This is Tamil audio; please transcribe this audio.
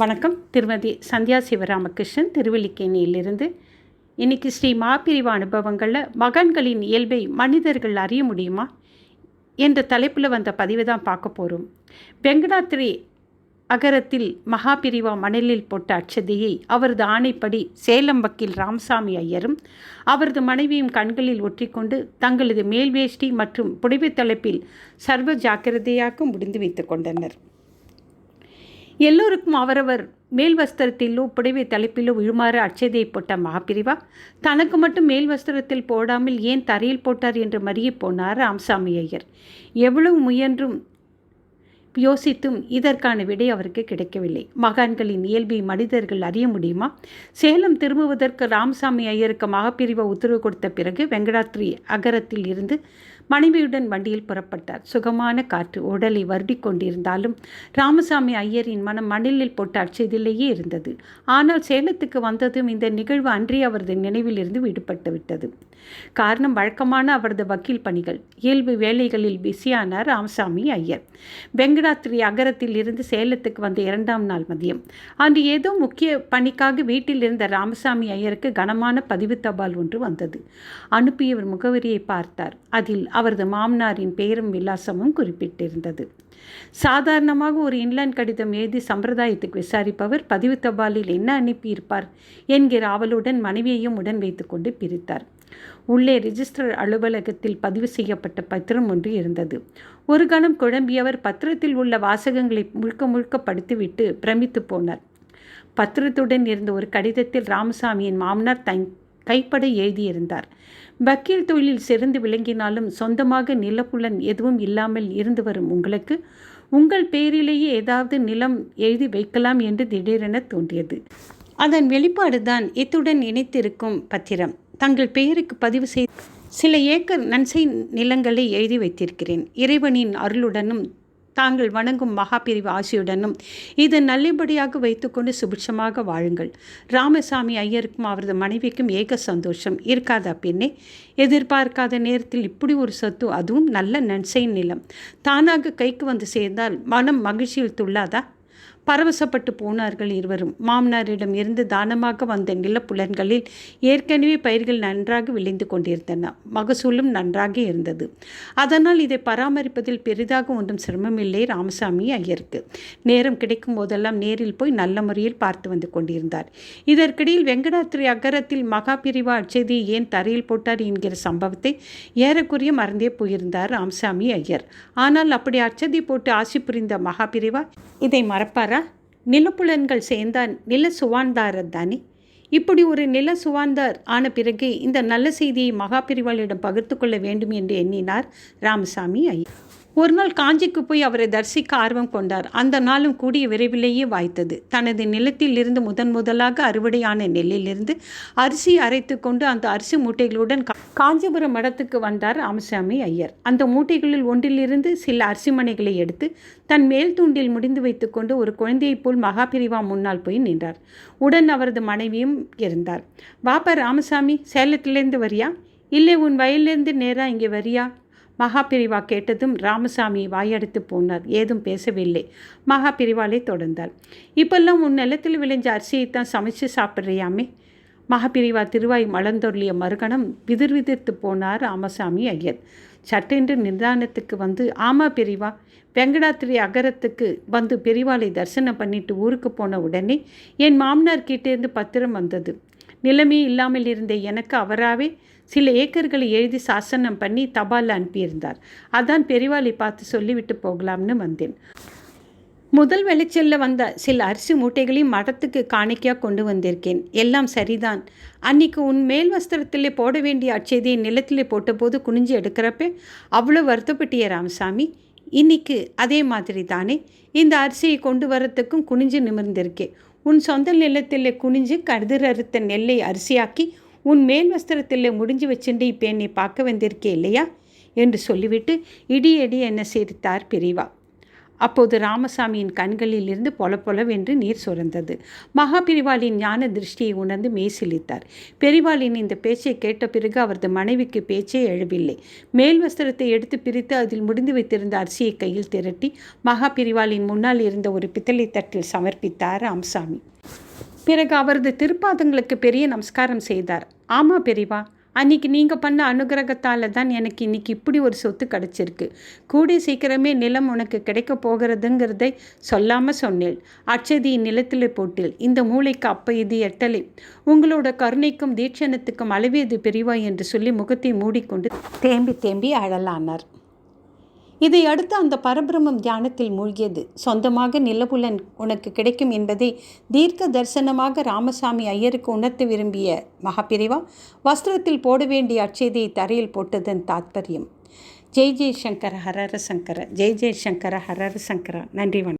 வணக்கம். திருமதி சந்தியா சிவராமகிருஷ்ணன் திருவல்லிக்கேணியிலிருந்து இன்னைக்கு ஸ்ரீ மாப்பிரிவு அனுபவங்களில் மகன்களின் இயல்பை மனிதர்கள் அறிய முடியுமா என்ற தலைப்பில் வந்த பதிவு தான் பார்க்க போகிறோம் வெங்கடாத்திரி அகரத்தில் மகாபிரிவா மணலில் போட்ட அட்சதையை அவரது ஆணைப்படி சேலம் வக்கீல் ராமசாமி ஐயரும் அவரது மனைவியும் கண்களில் ஒற்றிக்கொண்டு தங்களது மேல்வேஷ்டி மற்றும் புடவை தலைப்பில் சர்வ ஜாக்கிரதையாக முடிந்து வைத்து கொண்டனர். எல்லோருக்கும் அவரவர் மேல் வஸ்திரத்திலோ புடவை தலைப்பிலோ விழுமாறு அச்சதையை போட்ட மகாபிரிவா தனக்கு மட்டும் மேல் வஸ்திரத்தில் போடாமல் ஏன் தரையில் போட்டார் என்று மறிய போனார் ராமசாமி ஐயர். எவ்வளவு முயன்றும் யோசித்தும் இதற்கான விடை அவருக்கு கிடைக்கவில்லை. மகான்களின் இயல்பை மனிதர்கள் அறிய முடியுமா? சேலம் திரும்புவதற்கு ராமசாமி ஐயருக்கு மகப்பிரிவை உத்தரவு கொடுத்த பிறகு வெங்கடாத்ரி அகரத்தில் இருந்து மனைவியுடன் வண்டியில் புறப்பட்டார். சுகமான காற்று உடலை வருடி கொண்டிருந்தாலும் ராமசாமி ஐயரின் மனம் மணலில் போட்டு அச்சதிலேயே இருந்தது. ஆனால் சேலத்துக்கு வந்ததும் இந்த நிகழ்வு அன்றே அவரது நினைவில் இருந்து விடுபட்டு விட்டது. காரணம் வழக்கமான அவரது வக்கீல் பணிகள். இயல்பு வேலைகளில் பிஸியானார் ராமசாமி ஐயர். வெங்கடாத்திரி அகரத்தில் இருந்து சேலத்துக்கு வந்த இரண்டாம் நாள் மதியம். அன்று ஏதோ முக்கிய பணிக்காக வீட்டில் இருந்த ராமசாமி ஐயருக்கு கனமான பதிவு தபால் ஒன்று வந்தது. அனுப்பியவர் முகவரியை பார்த்தார். அதில் அவரது மாமனாரின் பெயரும் விலாசமும் குறிப்பிட்டிருந்தது. சாதாரணமாக ஒரு இன்லைன் கடிதம் எழுதி சம்பிரதாயத்துக்கு விசாரிப்பவர் பதிவு தபாலில் என்ன அனுப்பியிருப்பார் என்கிற ஆவலுடன் மனைவியையும் உடன் வைத்துக்கொண்டு பிரித்தார். உள்ளே ரிஜிஸ்டர் அலுவலகத்தில் பதிவு செய்யப்பட்ட பத்திரம் ஒன்று இருந்தது. ஒரு கணம் குழம்பியவர் பத்திரத்தில் உள்ள வாசகங்களை முழுக்க முழுக்க படித்துவிட்டு பிரமித்து போனார். பத்திரத்துடன் இருந்த ஒரு கடிதத்தில் ராமசாமியின் மாமனார் தன் கைப்பட எழுதியிருந்தார். வக்கீல் தொழிலில் சிறந்து விளங்கினாலும் சொந்தமாக நிலப்புலன் எதுவும் இல்லாமல் இருந்து வரும் உங்களுக்கு உங்கள் பேரிலேயே ஏதாவது நிலம் எழுதி வைக்கலாம் என்று திடீரென தோன்றியது. அதன் வெளிப்பாடுதான் இத்துடன் இணைத்திருக்கும் பத்திரம். தங்கள் பெயருக்கு பதிவு செய் சில ஏக்கர் நன்சை நிலங்களை எழுதி வைத்திருக்கிறேன். இறைவனின் அருளுடனும் தாங்கள் வணங்கும் மகாபிரிவு ஆசியுடனும் இது நல்லபடியாக வைத்துக்கொண்டு சுபிட்சமாக வாழுங்கள். ராமசாமி ஐயருக்கும் அவரது மனைவிக்கும் ஏக சந்தோஷம். இருக்காதா பின்னே எதிர்பார்க்காத நேரத்தில் இப்படி ஒரு சொத்து அதுவும் நல்ல நன்சை நிலம். தானாக கைக்கு வந்து சேர்ந்தால் மனம் மகிழ்ச்சியில் துள்ளாதா? பரவசப்பட்டு போனார்கள் இருவரும். மாமனாரிடம் இருந்து தானமாக வந்த நிலப்புலன்களில் ஏற்கனவே பயிர்கள் நன்றாக விளைந்து கொண்டிருந்தன. மகசூலும் நன்றாக இருந்தது. அதனால் இதை பராமரிப்பதில் பெரிதாக ஒன்றும் சிரமமில்லை ராமசாமி ஐயருக்கு. நேரம் கிடைக்கும் போதெல்லாம் நேரில் போய் நல்ல முறையில் பார்த்து வந்து கொண்டிருந்தார். இதற்கிடையில் வெங்கடாத்திரி அகரத்தில் மகாபிரிவா அச்செய்தியை ஏன் தரையில் போட்டார் என்கிற சம்பவத்தை ஏறக்குறைய மறந்தே போயிருந்தார் ராமசாமி ஐயர். ஆனால் அப்படி அச்சதி போட்டு ஆசி புரிந்த மகாபிரிவா இதை மறப்பாரா? நிலப்புலன்கள் சேர்ந்தான் நில சுவாந்தாரர் தானே? இப்படி ஒரு நில சுவாந்தார் ஆன பிறகு இந்த நல்ல செய்தியை மகாபிரிவாளிடம் பகிர்ந்து கொள்ள வேண்டும் என்று எண்ணினார் ராமசாமி ஐயா. ஒரு நாள் காஞ்சிக்கு போய் அவரை தரிசிக்க ஆர்வம் கொண்டார். அந்த நாளும் கூடிய விரைவிலேயே வாய்த்தது. தனது நிலத்தில் இருந்து முதன் முதலாக அறுவடையான நெல்லிலிருந்து அரிசி அரைத்து கொண்டு அந்த அரிசி மூட்டைகளுடன் காஞ்சிபுரம் மடத்துக்கு வந்தார் ராமசாமி ஐயர். அந்த மூட்டைகளில் ஒன்றிலிருந்து சில அரிசி மனைகளை எடுத்து தன் மேல் தூண்டில் முடிந்து வைத்துக்கொண்டு ஒரு குழந்தையைப் போல் மகாபிரிவா முன்னால் போய் நின்றார். உடன் அவரது மனைவியும் இருந்தார். பாப்பா ராமசாமி சேலத்திலேருந்து வரியா? இல்லை உன் வயலிலேருந்து நேராக இங்கே வரியா? மகாபிரிவா கேட்டதும் ராமசாமி வாயடித்து போனார். ஏதும் பேசவில்லை. மகாபிரிவாலே தொடர்ந்தார் இப்பெல்லாம் உன் நிலத்தில் விளைஞ்ச அரிசியை தான் சமைச்சு சாப்பிட்றியாமே? மகாபிரிவா திருவாய் மலர்ந்தொருளிய மறுகணம் விதிர் விதிர்த்து போனார் ராமசாமி ஐயர். சட்டென்று நிதானத்துக்கு வந்து ஆமா பெரிவா வெங்கடாத்திரி அகரத்துக்கு வந்து பெரிவாளை தரிசனம் பண்ணிட்டு ஊருக்கு போன உடனே என் மாமனார் கிட்டேருந்து பத்திரம் வந்தது. நிலைமை இல்லாமல் இருந்த எனக்கு அவராகவே சில ஏக்கர்களை எழுதி சாசனம் பண்ணி தபாலில் அனுப்பியிருந்தார். அதான் பெரிவாளை பார்த்து சொல்லிவிட்டு போகலாம்னு வந்தேன். முதல் விளைச்சலில் வந்த சில அரிசி மூட்டைகளையும் மடத்துக்கு காணிக்கையாக கொண்டு வந்திருக்கேன். எல்லாம் சரிதான். அன்னைக்கு உன் மேல் வஸ்திரத்திலே போட வேண்டிய அச்செய்தியை நிலத்திலே போட்டபோது குனிஞ்சு எடுக்கிறப்ப அவ்வளோ வருத்தப்பட்டிய ராமசாமி. இன்னைக்கு அதே மாதிரி தானே இந்த அரிசியை கொண்டு வரத்துக்கும் குனிஞ்சு நிமிர்ந்திருக்கே. உன் சொந்த நிலத்தில் குனிஞ்சு கருதர் அறுத்த நெல்லை அரிசியாக்கி உன் மேல் வஸ்திரத்தில் முடிஞ்சு வச்சுட்டு இப்போ என்னை பார்க்க வந்திருக்கே இல்லையா? என்று சொல்லிவிட்டு இடியடி என்ன சிரித்தார் பிரிவா. அப்போது ராமசாமியின் கண்களில் இருந்து பொல பொலவென்று நீர் சுரந்தது. மகாபிரிவாளின் ஞான திருஷ்டியை உணர்ந்து மேசிலித்தார். பெரிவாளின் இந்த பேச்சை கேட்ட பிறகு அவரது மனைவிக்கு பேச்சே எழவில்லை. மேல் வஸ்திரத்தை எடுத்து பிரித்து அதில் முடிந்து வைத்திருந்த அரிசியை கையில் திரட்டி மகாபிரிவாளின் முன்னால் இருந்த ஒரு பித்தளை தட்டில் சமர்ப்பித்தார் ராமசாமி. பிறகு அவரது திருப்பாதங்களுக்கு பெரிய நமஸ்காரம் செய்தார். ஆமா பெரியவா அன்னைக்கு நீங்கள் பண்ண அனுகிரகத்தால் தான் எனக்கு இன்னைக்கு இப்படி ஒரு சொத்து கிடச்சிருக்கு. கூடிய சீக்கிரமே நிலம் உனக்கு கிடைக்க போகிறதுங்கிறதை சொல்லாமல் சொன்னேன் அச்சதியின் நிலத்தில் போட்டில் இந்த மூளைக்கு அப்போ இது எட்டலை. உங்களோட கருணைக்கும் தீட்சணத்துக்கும் அளவியது பெரியவா என்று சொல்லி முகத்தை மூடிக்கொண்டு தேம்பி தேம்பி அழலானார். இதை அடுத்து அந்த பரபிரமம் தியானத்தில் மூழ்கியது. சொந்தமாக நிலபுலன் உனக்கு கிடைக்கும் என்பதை தீர்க்க தரிசனமாக ராமசாமி ஐயருக்கு உணர்த்த விரும்பிய மகாபிரிவா வஸ்திரத்தில் போட வேண்டிய அச்செய்தியை தரையில் போட்டதன் தாத்பரியம். ஜெய் ஜெய் சங்கர ஹரர சங்கர ஜெய் ஜெய் சங்கர ஹரர சங்கர நன்றி வணக்கம்.